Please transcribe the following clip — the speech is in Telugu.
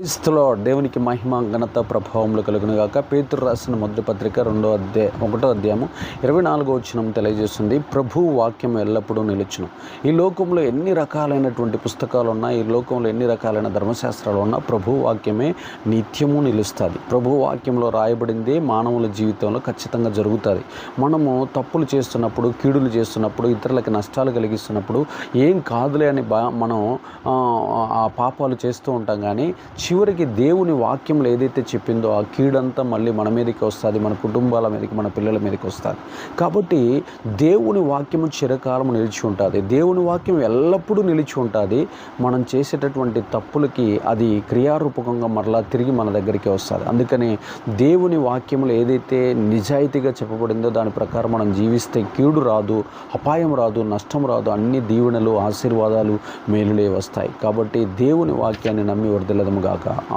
క్రీస్తులో దేవునికి మహిమ ఘనత ప్రభావములు కలుగును గాక. పేతురు రాసిన మొదటి పత్రిక రెండో అధ్యాయ ఒకటో అధ్యాయము ఇరవై నాలుగో వచ్చినం తెలియజేస్తుంది. ప్రభు వాక్యం ఎల్లప్పుడూ నిలుచును. ఈ లోకంలో ఎన్ని రకాలైనటువంటి పుస్తకాలు ఉన్నా ఈ లోకంలో ఎన్ని రకాలైన ధర్మశాస్త్రాలు ఉన్నా ప్రభు వాక్యమే నిత్యము నిలుస్తుంది. ప్రభు వాక్యంలో రాయబడిందే మానవుల జీవితంలో ఖచ్చితంగా జరుగుతుంది. మనము తప్పులు చేస్తున్నప్పుడు కీడులు చేస్తున్నప్పుడు ఇతరులకు నష్టాలు కలిగిస్తున్నప్పుడు ఏం కాదులే అని బా మనం ఆ పాపాలు చేస్తూ ఉంటాం కానీ చివరికి దేవుని వాక్యంలో ఏదైతే చెప్పిందో ఆ కీడంతా మళ్ళీ మన మీదకి వస్తుంది మన కుటుంబాల మీదకి మన పిల్లల మీదకి వస్తుంది. కాబట్టి దేవుని వాక్యము చిరకాలం నిలిచి ఉంటుంది. దేవుని వాక్యం ఎల్లప్పుడూ నిలిచి ఉంటుంది. మనం చేసేటటువంటి తప్పులకి అది క్రియారూపకంగా మరలా తిరిగి మన దగ్గరికి వస్తుంది. అందుకని దేవుని వాక్యములు ఏదైతే నిజాయితీగా చెప్పబడిందో దాని ప్రకారం మనం జీవిస్తే కీడు రాదు అపాయం రాదు నష్టం రాదు అన్ని దీవెనలు ఆశీర్వాదాలు మేలులే వస్తాయి. కాబట్టి దేవుని వాక్యాన్ని నమ్మి వర్దిల్లదము గాక